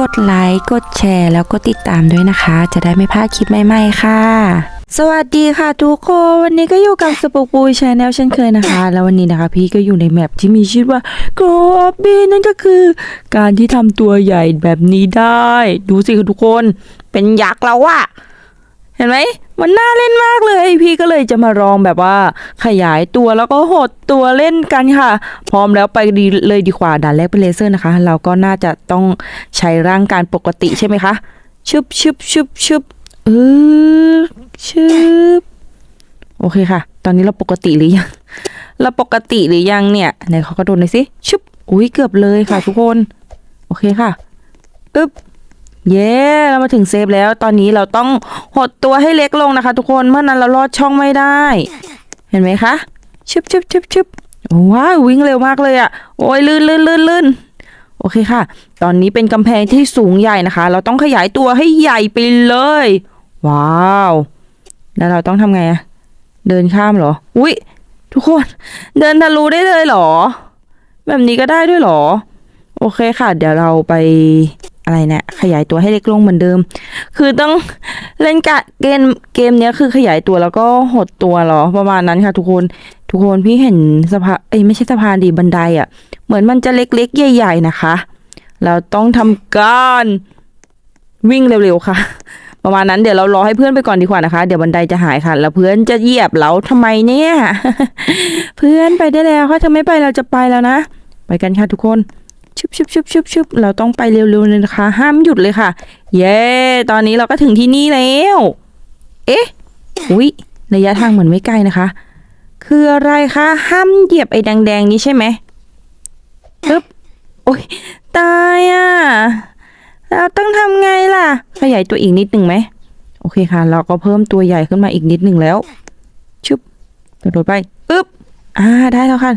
กดไลค์ กดแชร์ แล้วก็ติดตามด้วยนะคะ จะได้ไม่พลาดคลิปใหม่ๆค่ะ สวัสดีค่ะทุกคน วันนี้ก็อยู่กับสปุกปูชาแนลเช่นเคยนะคะ แล้ววันนี้นะคะ พี่ก็อยู่ในแมปที่มีชื่อว่ากรอบบินั่นก็คือ การที่ทำตัวใหญ่แบบนี้ได้ ดูสิทุกคน เป็นยักษ์แล้วอะ ห็นไหมมันน่าเล่นมากเลย พี่ก็เลยจะมาลองแบบว่าขยายตัวแล้วก็หดตัวเล่นกันค่ะ พร้อมแล้วไปดีเลยดีกว่าด่านแรกเป็นเลเซอร์นะคะ เราก็น่าจะต้องใช้ร่างกายปกติใช่ไหมคะชึบชึบชึบชึบเออชึบโอเคค่ะ ตอนนี้เราปกติหรือยังเราปกติหรือยังเนี่ยไหนเขากระโดดหน่อยสิชึบอุ้ยเกือบเลยค่ะทุกคน โอเคค่ะอึ๊บ เย้เรามาถึงเซฟแล้ว ตอนนี้เราต้องหดตัวให้เล็กลงนะคะ ทุกคน เมื่อนั้นเราลอดช่องไม่ได้ เห็นไหมคะชึบชึบชึบชึบว้าววิ่งเร็วมากเลยอะ่ะ โอ้ยลื่นลื่นลื่นลื่นโอเคค่ะ ตอนนี้เป็นกำแพงที่สูงใหญ่นะคะ เราต้องขยายตัวให้ใหญ่ไปเลย ว้าว แล้วเราต้องทำไงอะเดินข้ามเหรอ อุ้ยทุกคน เดินทะลุได้เลยเหรอ แบบนี้ก็ได้ด้วยเหรอ โอเคค่ะ เดี๋ยวเราไป อะไรเนี่ยขยายตัวให้เล็กลงเหมือนเดิม คือต้องเล่นกะเกมเกมเนี้ยคือขยายตัวแล้วก็หดตัวหรอประมาณนั้นค่ะ ทุกคนทุกคนพี่เห็นสะพานเอ้ยไม่ใช่สะพานดีบันไดอะ่ะ เหมือนมันจะเล็กๆ ใหญ่ ๆ นะคะ เราต้องทำการวิ่งเร็วๆค่ะ ประมาณนั้นเดี๋ยวเรารอให้เพื่อนไปก่อนดีกว่านะคะ เดี๋ยวบันไดจะหายค่ะ แล้วเพื่อนจะเหยียบเราทำไมเนี่ย เพื่อนไปได้แล้วค่ะถ้าไม่ไปเราจะไปแล้วนะ ไปกันค่ะทุกคน ชุบชุบชุบชุบชุบเราต้องไปเร็วๆเลยนะคะ ห้ามหยุดเลยค่ะ เย้ ตอนนี้เราก็ถึงที่นี่แล้ว เอ๊ะ อุ๊ย ระยะทางเหมือนไม่ไกลนะคะ คืออะไรคะ ห้ามเหยียบไอ้แดงๆนี้ใช่ไหมปึ๊บ โอ๊ย ตายอะ เราต้องทำไงล่ะ ขยายตัวอีกนิดหนึ่งไหม โอเคค่ะ เราก็เพิ่มตัวใหญ่ขึ้นมาอีกนิดหนึ่งแล้วชุบกระโดดไป อึ๊บ อ่า ได้แล้วค่ะ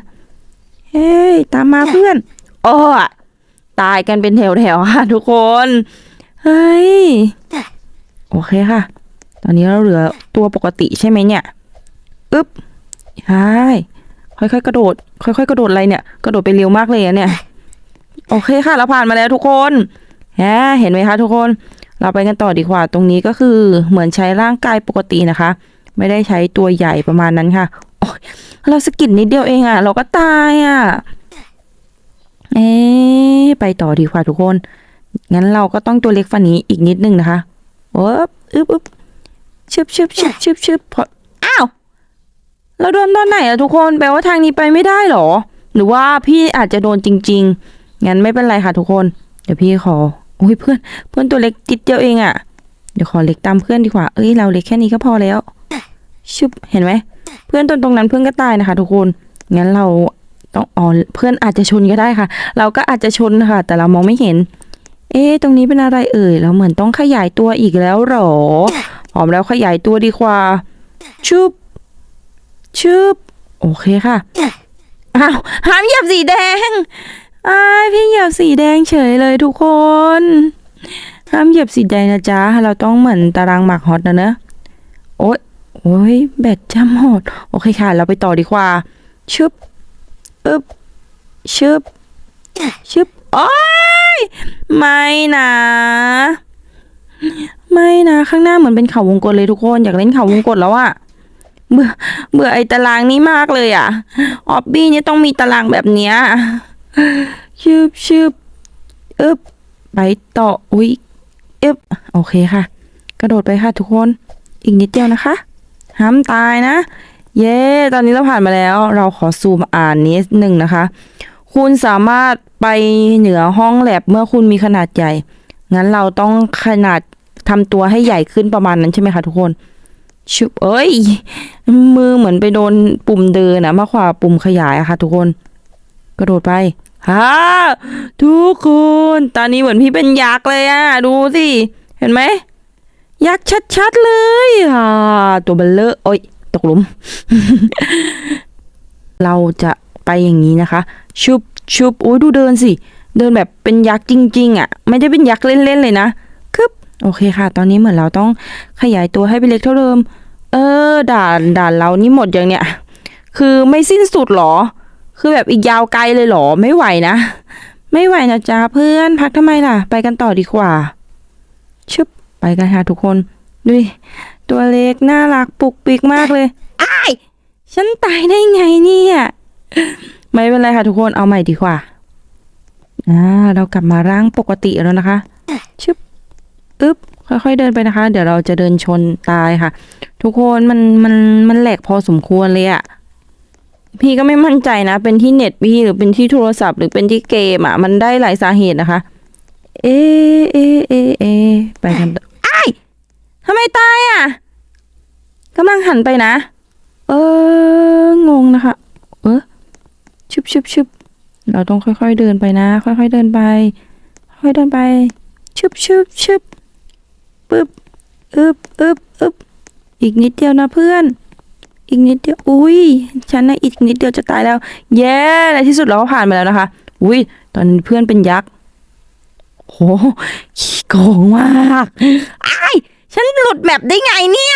เฮ้ย ตามมาเพื่อน โอ้อะตายกันเป็นแถวๆค่ะทุกคน เฮ้ย โอเคค่ะ ตอนนี้เราเหลือตัวปกติใช่ไหมเนี่ย อึ๊บใช่ค่อยๆ กระโดด ค่อยๆ กระโดดอะไรเนี่ย กระโดดไปเร็วมากเลยอะเนี่ย โอเคค่ะ เราผ่านมาแล้วทุกคนแฮะเห็นไหมคะทุกคน เราไปกันต่อดีกว่า ตรงนี้ก็คือเหมือนใช้ร่างกายปกตินะคะ ไม่ได้ใช้ตัวใหญ่ประมาณนั้นค่ะโอ้ยเราสกิดนิดเดียวเองอะเราก็ตายอะ เอ๊ะไปต่อดีกว่าทุกคน งั้นเราก็ต้องตัวเล็กฟันนี้อีกนิดนึงนะคะโอ๊บอึบอึบชึบชึบชึบชึบชึบพออ้าว เราโดนตอนไหนอะทุกคน แปลว่าทางนี้ไปไม่ได้หรอ หรือว่าพี่อาจจะโดนจริง ๆ งั้นไม่เป็นไรค่ะทุกคน เดี๋ยวพี่ขอโอ้ยเพื่อน เพื่อนตัวเล็กจิดเดียวเองอะเดี๋ยวขอเล็กตามเพื่อนดีกว่า เอ้ยเราเล็กแค่นี้ก็พอแล้ว ชึบ เห็นไหม เพื่อนตรงตรงนั้นเพื่อนก็ตายนะคะ ทุกคน งั้นเรา ต้องอ๋อเพื่อนอาจจะชนก็ได้ค่ะ เราก็อาจจะชนค่ะ แต่เรามองไม่เห็น เอ๊ะตรงนี้เป็นอะไรเอ่ยเราเหมือนต้องขยายตัวอีกแล้วหรอพร้อมแล้วขยายตัวดีกว่าชุบชุบโอเคค่ะอ้าวห้ามเหยียบสีแดงอ้ายพี่เหยียบสีแดงเฉยเลยทุกคนห้ามเหยียบสีแดงนะจ๊ะ เราต้องเหมือนตารางหมากฮอตนะเนอะโอ๊ยโอ๊ยแบตจะหมดโอเคค่ะ เราไปต่อดีกว่าชุบ อึบชึบชึบโอ้ยไม่นะ ไม่นะ ข้างหน้าเหมือนเป็นเขาวงกตเลยทุกคน อยากเล่นเขาวงกตแล้วอะเบื่อเบื่อไอ้ตารางนี้มากเลยอะออบบี้เนี่ยต้องมีตารางแบบเนี้ยชึบชึบอึบไปต่ออุ้ยอึบโอเคค่ะ กระโดดไปค่ะทุกคน อีกนิดเดียวนะคะห้ามตายนะ เย้ ตอนนี้เราผ่านมาแล้ว เราขอซูมอ่านนิดหนึ่งนะคะ คุณสามารถไปเหนือห้องแลบเมื่อคุณมีขนาดใหญ่ งั้นเราต้องขนาดทำตัวให้ใหญ่ขึ้นประมาณนั้นใช่ไหมคะทุกคน ชุบเอ้ย มือเหมือนไปโดนปุ่มเดินนะมากกว่าปุ่มขยายอะค่ะทุกคน กระโดดไปฮ่าทุกคน ตอนนี้เหมือนพี่เป็นยักษ์เลยอะดูสิ เห็นไหมยักษ์ชัดๆเลยอ่าตัวเบลเลอร์โอ้ย หลุม เราจะไปอย่างนี้นะคะ ชุบชุบโอ้ยดูเดินสิ เดินแบบเป็นยักษ์จริง ๆ อะ ไม่ได้เป็นยักษ์เล่น ๆ เลยนะคึบโอเคค่ะ ตอนนี้เหมือนเราต้องขยายตัวให้เป็นเล็กเท่าเดิม เออ ด่านด่านเรานี่หมดอย่างเนี้ย คือไม่สิ้นสุดหรอ คือแบบอีกยาวไกลเลยหรอ ไม่ไหวนะ ไม่ไหวนะจ๊ะเพื่อน พักทำไมล่ะ ไปกันต่อดีกว่า ชึบ ไปกันค่ะทุกคนดูดิ ตัวเล็กน่ารักปุกปิกมากเลยอ้ายฉันตายได้ไงเนี่ยไม่เป็นไรค่ะทุกคนเอาใหม่ดีกว่าอ่าเรากลับมาร่างปกติแล้วนะคะชึบอึ๊บค่อยๆเดินไปนะคะ เดี๋ยวเราจะเดินชนตายค่ะ ทุกคนมันมันมันแหลกพอสมควรเลยอะพี่ก็ไม่มั่นใจนะ เป็นที่เน็ตพี่หรือเป็นที่โทรศัพท์ หรือเป็นที่เกมอะมันได้หลายสาเหตุนะคะ เอเอเอเอไปกันต่ออ้ ทำไมตายอะกำลังหันไปนะ เอองงนะคะ เออชุบชุบชุบเราต้องค่อยๆเดินไปนะ ค่อยๆเดินไป ค่อยเดินไป ชุบชุบชุบปึ๊บอึบอึบอึบอีกนิดเดียวนะเพื่อน อีกนิดเดียว อุ้ยฉันนะอีกนิดเดียวจะตายแล้ว เย้ในที่สุดเราก็ผ่านมาแล้วนะคะ อุ้ยตอนเพื่อนเป็นยักษ์โหขี้โกงมากไอ้ ฉันหลุดแมปได้ไงเนี่ย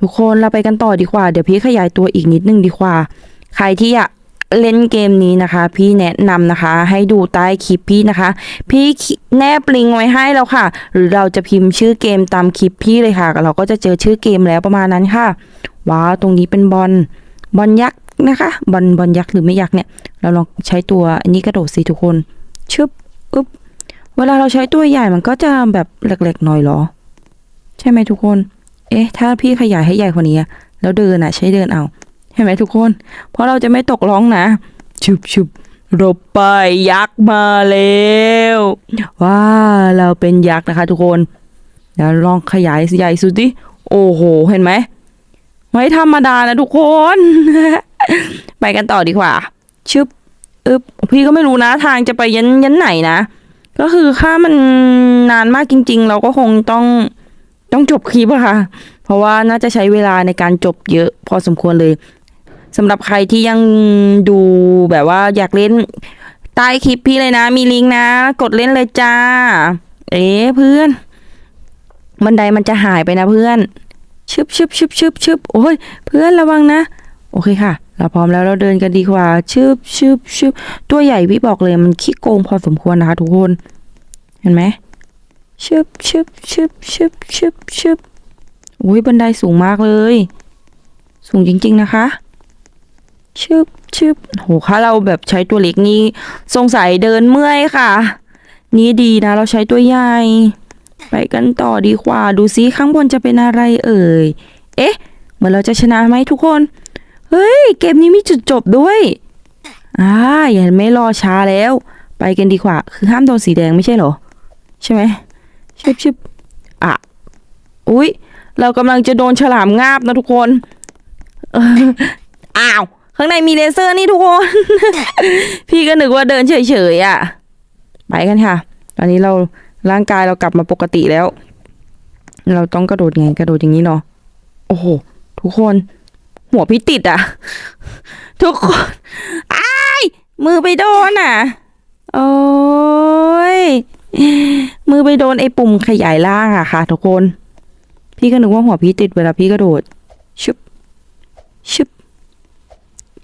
ทุกคนเราไปกันต่อดีกว่า เดี๋ยวพี่ขยายตัวอีกนิดนึงดีกว่า ใครที่อยากเล่นเกมนี้นะคะ พี่แนะนำนะคะ ให้ดูใต้คลิปพี่นะคะ พี่แนบลิงก์ไว้ให้แล้วค่ะ หรือเราจะพิมพ์ชื่อเกมตามคลิปพี่เลยค่ะ เราก็จะเจอชื่อเกมแล้วประมาณนั้นค่ะ ว้าวตรงนี้เป็นบอลบอลยักษ์นะคะบอลบอลยักษ์หรือไม่ยักษ์เนี่ย เราลองใช้ตัวอันนี้กระโดดสิทุกคนชึบอึ๊บเวลาเราใช้ตัวใหญ่มันก็จะแบบเล็กๆหน่อยเหรอ ใช่ไหมทุกคน เอ๊ะ ถ้าพี่ขยายให้ใหญ่กว่านี้แล้วเดินอะ ใช้เดินเอาใช่ไหมทุกคน เพราะเราจะไม่ตกร้องนะชุบชุบรบไปยักษ์มาแล้วว้าเราเป็นยักษ์นะคะ ทุกคนเดี๋ยวลองขยายใหญ่สุดดิโอ้โห เห็นไหมไม่ธรรมดานะทุกคน ไปกันต่อดีกว่า ชึบอึบพี่ก็ไม่รู้นะทางจะไปยันยันไหนนะ ก็คือถ้ามันนานมากจริง ๆ เราก็คงต้อง ต้องจบคลิปอะค่ะ เพราะว่าน่าจะใช้เวลาในการจบเยอะพอสมควรเลยสำหรับใครที่ยังดูแบบว่าอยากเล่นใต้คลิปพี่เลยนะ มีลิงก์นะ กดเล่นเลยจ้า เอ๊เพื่อน บันไดมันจะหายไปนะเพื่อนชึบชึบชึบชึบชึบโอ้ยเพื่อนระวังนะ โอเคค่ะ เราพร้อมแล้วเราเดินกันดีกว่าชึบชึบชึบตัวใหญ่พี่บอกเลยมันขี้โกงพอสมควรนะคะทุกคน เห็นไหม ชึบชึบชึบชึบชึบชึบโอ้ยบันไดสูงมากเลย สูงจริง ๆ นะคะชึบชึบโหค่ะเราแบบใช้ตัวเล็กนี่สงสัยเดินเมื่อยค่ะ นี่ดีนะ เราใช้ตัวใหญ่ ไปกันต่อดีกว่า ดูซิข้างบนจะเป็นอะไรเอ่ย เอ๊ะ เหมือนเราจะชนะไหมทุกคน เฮ้ย เกมนี้มีจุดจบด้วย อ่า อย่าไม่รอช้าแล้ว ไปกันดีกว่า คือห้ามโดนสีแดงไม่ใช่เหรอ ใช่ไหม ชึบชึบอะ อุ๊ยเรากำลังจะโดนฉลามงาบนะทุกคนอออ้าว ข้างในมีเลเซอร์นี่ทุกคน พี่ก็นึกว่าเดินเฉยๆอะ ไปกันค่ะ ตอนนี้เราร่างกายเรากลับมาปกติแล้ว เราต้องกระโดดไงกระโดดอย่างนี้เนาะ โอ้โห ทุกคน หัวพี่ติดอะ ทุกคนอ้ายมือไปโดนอะ โอ้ย มือไปโดนไอ้ปุ่มขยายร่างอะค่ะทุกคน พี่ก็นึกว่าหัวพี่ติดเวลาพี่กระโดดชุบชุบ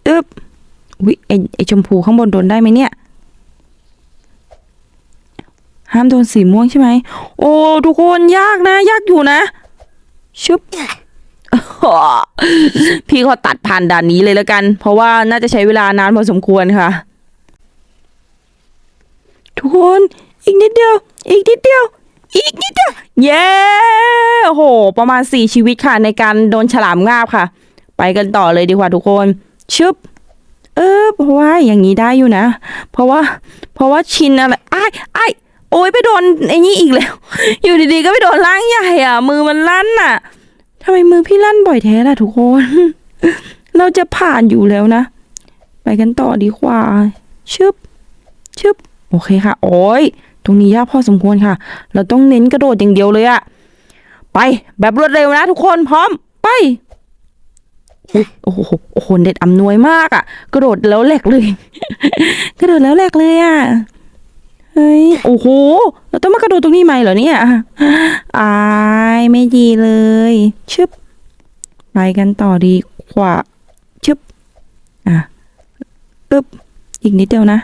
อึบวิไอ้ไอ้ชมพูข้างบนโดนได้ไหมเนี่ย ห้ามโดนสีม่วงใช่ไหม โอ้ทุกคนยากนะ ยากอยู่นะชุบพี่ขอตัดผ่านด่านนี้เลยแล้วกัน เพราะว่าน่าจะใช้เวลานานพอสมควรค่ะ ทุกคน อีกนิดเดียว อีกนิดเดียว อีกนิดเดียว เย้โอ้โห ประมาณสี่ชีวิตค่ะในการโดนฉลามงาบค่ะ ไปกันต่อเลยดีกว่าทุกคน ชึบ เออเพราะว่าอย่างนี้ได้อยู่นะ เพราะว่า เพราะว่าชินอะไรไอ้ไอ้ายโอ้ยไปโดนไอ้นี่อีกแล้ว อยู่ดีๆก็ไปโดนล่างใหญ่อะ มือมันลั่นอะทำไมมือพี่ลั่นบ่อยแท้ล่ะทุกคน เราจะผ่านอยู่แล้วนะ ไปกันต่อดีกว่า ชึบ ชึบ โอเคค่ะ โอ้ย ตรงนี้ยากพอสมควรค่ะ เราต้องเน้นกระโดดอย่างเดียวเลยอะไปแบบรวดเร็วนะทุกคนพร้อมไปโอ้โหโอ้โหเด็ดอำนวยมากอะกระโดดแล้วแหลกเลย กระโดดแล้วแหลกเลยอะเฮ้ยโอ้โห เราต้องมากระโดดตรงนี้ไหมเหรอเนี่ยอายไม่ดีเลยชึบไปกันต่อดีกว่าชึบอะอึบอีกนิดเดียวนะ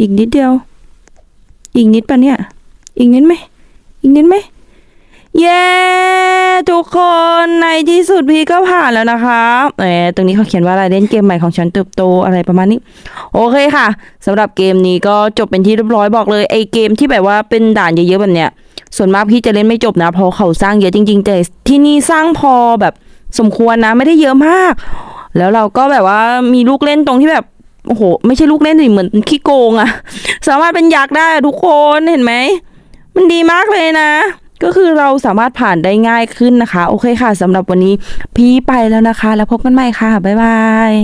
อีกนิดเดียว อีกนิดปะเนี่ย อีกนิดไหม อีกนิดไหม เย้ ทุกคนในที่สุดพี่ก็ผ่านแล้วนะคะเออตรงนี้เขาเขียนว่าอะไรเล่นเกมใหม่ของฉันเติบโตอะไรประมาณนี้ โอเคค่ะสำหรับเกมนี้ก็จบเป็นที่เรียบร้อยบอกเลยไอเกมที่แบบว่าเป็นด่านเยอะๆแบบเนี้ย ส่วนมากพี่จะเล่นไม่จบนะเพราะเขาสร้างเยอะจริง ๆ แต่ที่นี่สร้างพอแบบสมควรนะไม่ได้เยอะมาก แล้วเราก็แบบว่ามีลูกเล่นตรงที่แบบ โอ้โห ไม่ใช่ลูกเล่นสิเหมือนขี้โกงอะสามารถเป็นยักษ์ได้อะทุกคนเห็นไหม มันดีมากเลยนะ ก็คือเราสามารถผ่านได้ง่ายขึ้นนะคะ โอเคค่ะสำหรับวันนี้พี่ไปแล้วนะคะ แล้วพบกันใหม่ค่ะ บ๊ายบาย